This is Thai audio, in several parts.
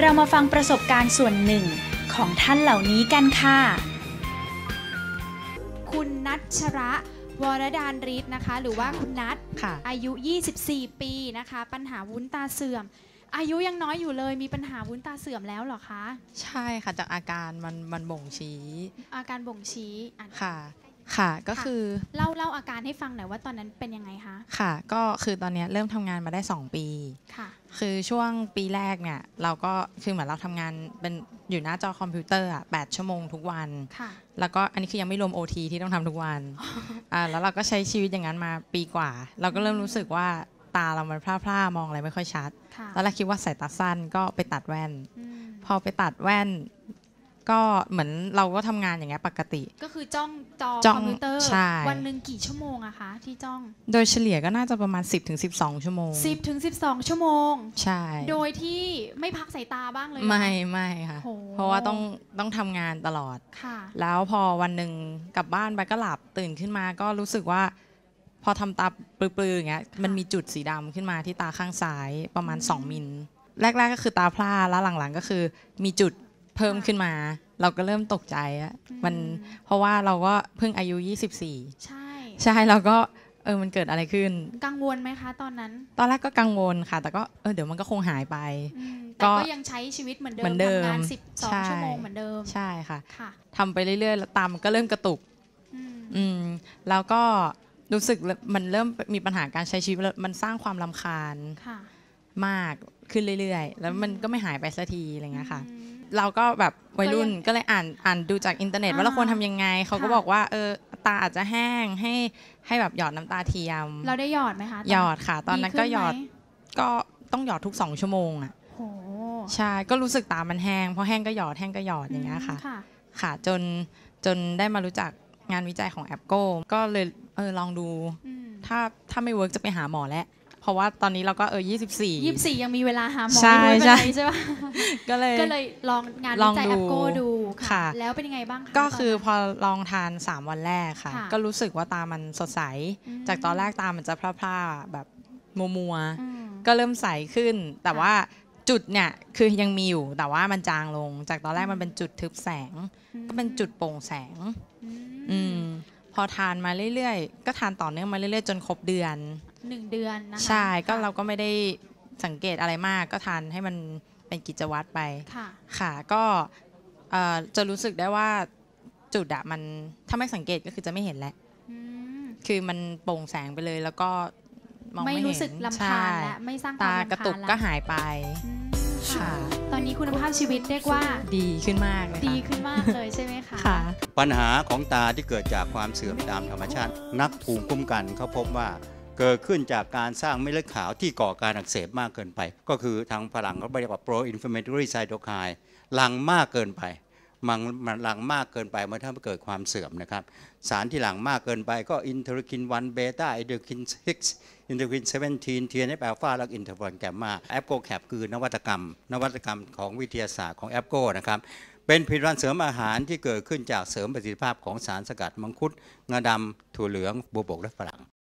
เรามาฟังประสบการณ์ส่วนหนึ่งของท่านเหล่านี้กันค่ะ คุณนัทชระวรดานริศนะคะ หรือว่าคุณนัทค่ะ อายุ 24 ปีนะคะ ปัญหาวุ้นตาเสื่อม อายุยังน้อยอยู่เลยมีปัญหาวุ้นตาเสื่อมแล้วเหรอคะ ใช่ค่ะจากอาการมันมันบ่งชี้ อาการบ่งชี้อะค่ะ ค่ะก็ค่ะคือเล่าเล่าอาการให้ฟังหน่อยว่าตอนนั้นเป็นยังไงคะค่ะ ก็คือตอนเนี้ยเริ่มทำงานมาได้ 2 ปีค่ะ คือช่วงปีแรกเนี่ยเราก็คือเหมือนเราทำงานเป็นอยู่หน้าจอคอมพิวเตอร์อะแชั่วโมงทุกวันค่ะ แล้วก็อันนี้คือยังไม่รวม OT ที่ต้องทำทุกวันอ่าแล้วเราก็ใช้ชีวิตอย่างนั้นมาปีกว่า เราก็เริ่มรู้สึกว่าตาเรามันพร่าๆมองอะไรไม่ค่อยชัดค่ะตอนแรกคิดว่าสายตาสั้นก็ไปตัดแว่นอืมพอไปตัดแว่น ก็เหมือนเราก็ทำงานอย่างเงี้ยปกติ ก็คือจ้องจอจ้องคอมพิวเตอร์ ใช่ วันหนึ่งกี่ชั่วโมงอะคะที่จ้อง โดยเฉลี่ยก็น่าจะประมาณ 10-12ถึง12 ชั่วโมง 10ถึง12 ชั่วโมง ใช่โดยที่ไม่พักสายตาบ้างเลยเหรอ ไม่ไม่ค่ะ โห เพราะว่าต้องต้องทำงานตลอด ค่ะ แล้วพอวันหนึ่งกลับบ้านไปก็หลับตื่นขึ้นมาก็รู้สึกว่า พอทำตาปลือๆอย่างเงี้ยมันมีจุดสีดำขึ้นมาที่ตาข้างซ้ายประมาณ 2 มิล แรก ๆ ก็คือตาพร่าแล้วหลังๆ ก็คือมีจุด เพิ่มขึ้นมา เราก็เริ่มตกใจอะมันอืมเพราะว่าเราก็เพิ่งอายุ 24 ใช่ ใช่เราก็เออมันเกิดอะไรขึ้น กังวลไหมคะ ตอนนั้น ตอนแรกก็กังวลค่ะ แต่ก็เออเดี๋ยวมันก็คงหายไปอืมก็แต่ก็ยังใช้ชีวิตเหมือนเดิมเหมือนเดิมทำงานใช่12ชั่วโมงเหมือนเดิมใช่ค่ะค่ะทำไปเรื่อยๆแล้วตามมันก็เริ่มกระตุกอืมอืมแล้วก็รู้สึกมันเริ่มมีปัญหาการใช้ชีวิตแล้วมันสร้างความลำคาญค่ะมากขึ้นเรื่อยๆ แล้วมันก็ไม่หายไปสักทีอะไรเงี้ยค่ะอืม เราก็แบบวัยรุ่นก็ยังก็เลยอ่านอ่านดูจากอินเทอร์เน็ตว่าอ่าเราควรทำยังไง เขาก็ค่ะบอกว่าเออตาอาจจะแห้งให้ให้แบบหยอดน้ำตาเทียม เราได้หยอดไหมคะตนหยอดค่ะ ตอนนั้นก็ขึ้หยอดไมก็ต้องหยอดทุกสองชั่วโมงอะโหใช่ก็รู้สึกตามันแห้งพอแห้งก็หยอดแห้งก็หยอดอย่างเงี้ยค่ะ ค่ะค่ะจนจนได้มารู้จักงานวิจัยของแอปโก้ก็เลยเออลองดูอืมถ้าถ้าไม่เวิร์กจะไปหาหมอแล้ว เพราะว่าตอนนี้เราก็เออ24ยี่สิบสี่ยังมีเวลาหาหมอใช่ไม่รู้ใช่เป็นไรใช่ปะก็เลยก็เลยลองงานลวิองจัยดูแอปโก้ดูค่ะ แล้วเป็นยังไงบ้างคะก็คือตนพอลองทาน 3 วันแรกค่ะค่ะ ก็รู้สึกว่าตามันสดใสอืมจากตอนแรกตามันจะพร่าๆแบบมัวมัวๆอืมก็เริ่มใสขึ้น แต่ค่ะว่าจุดเนี่ยคือยังมีอยู่แต่ว่ามันจางลง จากตอนแรกอืมมันเป็นจุดทึบแสง ก็เป็นจุดโปร่งแสงอืมอืมพอทานมาเรื่อยๆ ก็ทานต่อเนื่องมาเรื่อยๆ จนครบเดือน หนึ่งเดือนนะคะใช่ก็ค่ะเราก็ไม่ได้สังเกตอะไรมากก็ทานให้มันเป็นกิจวัตรไปค่ะ ค่ะก็เอ่อจะรู้สึกได้ว่าจุดอะมันถ้าไม่สังเกตก็คือจะไม่เห็นแหละอืม คือมันโปร่งแสงไปเลยแล้วก็มองไม่ไม่เห็นรู้สึกลำคาญใช่และไม่สร้างควาตามรำคาญกระตุกแล้วก็หายไป อืมค่ะ ตอนนี้คุณภาพชีวิตเรียกว่าดีขึ้นมากเลยดีค่ะขึ้นมากเลยใช่ไหมคะ ค่ะ ปัญหาของตาที่เกิดจากความเสื่อมตามธรรมชาติ นักภูมิคุ้มกันเขาพบว่า เกิดขึ้นจากการสร้างเม็ดเลือดขาวที่ก่อการอักเสบมากเกินไป ก็คือทางฝรั่งเขาเรียกว่า pro inflammatory cytokine หลั่งมากเกินไปมันมันหลั่งมากเกินไปมันทำให้เกิดความเสื่อมนะครับ สารที่หลั่งมากเกินไปก็อินเทอร์คิน1เบต้าอินเทอร์คิน6อินเทอร์คิน17 TNF อัลฟาและอินเทอร์ฟอนแกมมาแอปโกแคปคือนวัตกรรม นวัตกรรมของวิทยาศาสตร์ของแอปโกนะครับเป็นผลิตภัณฑ์เสริมอาหารที่เกิดขึ้นจากเสริมประสิทธิภาพของสารสกัดมังคุดงาดำถั่วเหลืองบัวบกและฝรั่ง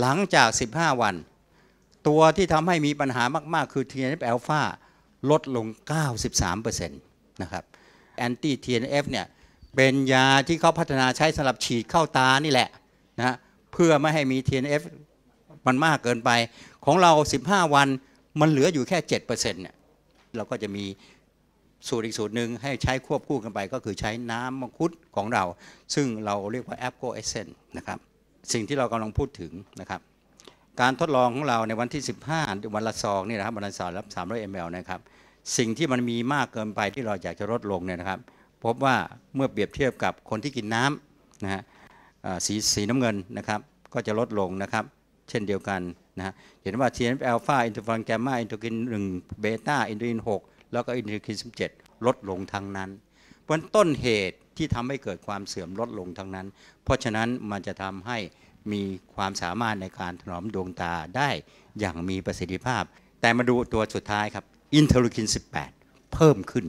หลังจาก 15 วัน ตัวที่ทำให้มีปัญหามาก ๆ คือ TNF อ l p h a ลดลง 93%นะครับแอนตี้ TNF เนี่ยเป็นยาที่เขาพัฒนาใช้สำหรับฉีดเข้าตานี่แหละนะฮะเพื่อไม่ให้มี TNF มันมากเกินไป ของเรา 15 วันมันเหลืออยู่แค่ 7%เนี่ยเราก็จะมีสูตรอีกสูตรหนึ่งให้ใช้ควบคู่กันไปก็คือใช้น้ำมังคุดของเรา ซึ่งเราเรียกว่า a p g o e s s e n c e นะครับ สิ่งที่เรากำลังพูดถึงนะครับ การทดลองของเราในวันที่ 15 วันละซองนี่นะครับวันละซองรับ 300 ml นะครับ สิ่งที่มันมีมากเกินไปที่เราอยากจะลดลงเนี่ยนะครับ พบว่าเมื่อเปรียบเทียบกับคนที่กินน้ำนะฮะสีสีน้ำเงินนะครับ ก็จะลดลงนะครับ เช่นเดียวกันนะฮะเห็นว่า TNF อ l p h a อินเทอร์ฟอนแกมมาอินเทอร์กิน1เบต้าอินเทอร์กิน 6 แล้วก็อินเทอร์กิน 17 ลดลงทั้งนั้นเพราะฉะนั้นต้นเหตุ ที่ทำให้เกิดความเสื่อมลดลงทั้งนั้น เพราะฉะนั้นมันจะทำให้มีความสามารถในการถนอมดวงตาได้อย่างมีประสิทธิภาพ แต่มาดูตัวสุดท้ายครับอินเทอร์กิน 18 เพิ่มขึ้น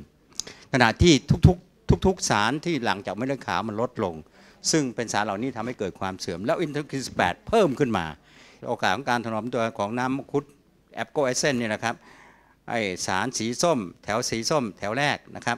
ขณะที่ทุกๆทุกๆสารที่หลังจากเม็ดเลือดขาวมันลดลง ซึ่งเป็นสารเหล่านี้ทำให้เกิดความเสื่อม แล้วอินเทอร์กิน 18 เพิ่มขึ้นมา โอกาสของการถนอมตัวของน้ำมังคุดแอปโกเอเซนเนี่ยนะครับไอสารสีส้ม แถวสีส้ม แถวแรกนะครับ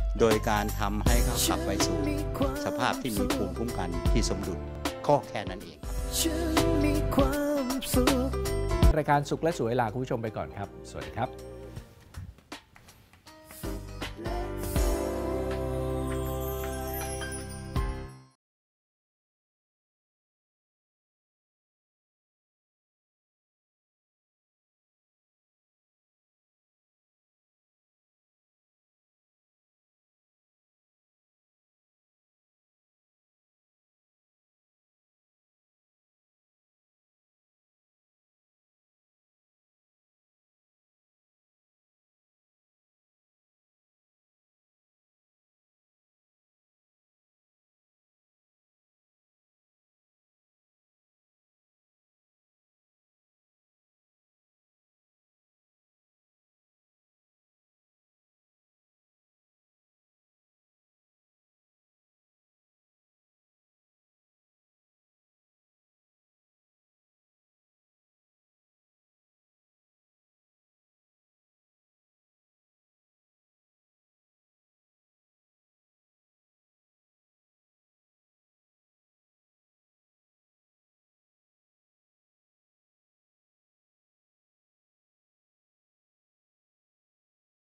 โดยการทำให้เขากลับไปสู่สภาพที่มีภูมิคุ้มกันที่สมดุลก็แค่นั้นเองฉันมีความสุขรายการสุขและสวยลาคุณผู้ชมไปก่อนครับ สวัสดีครับ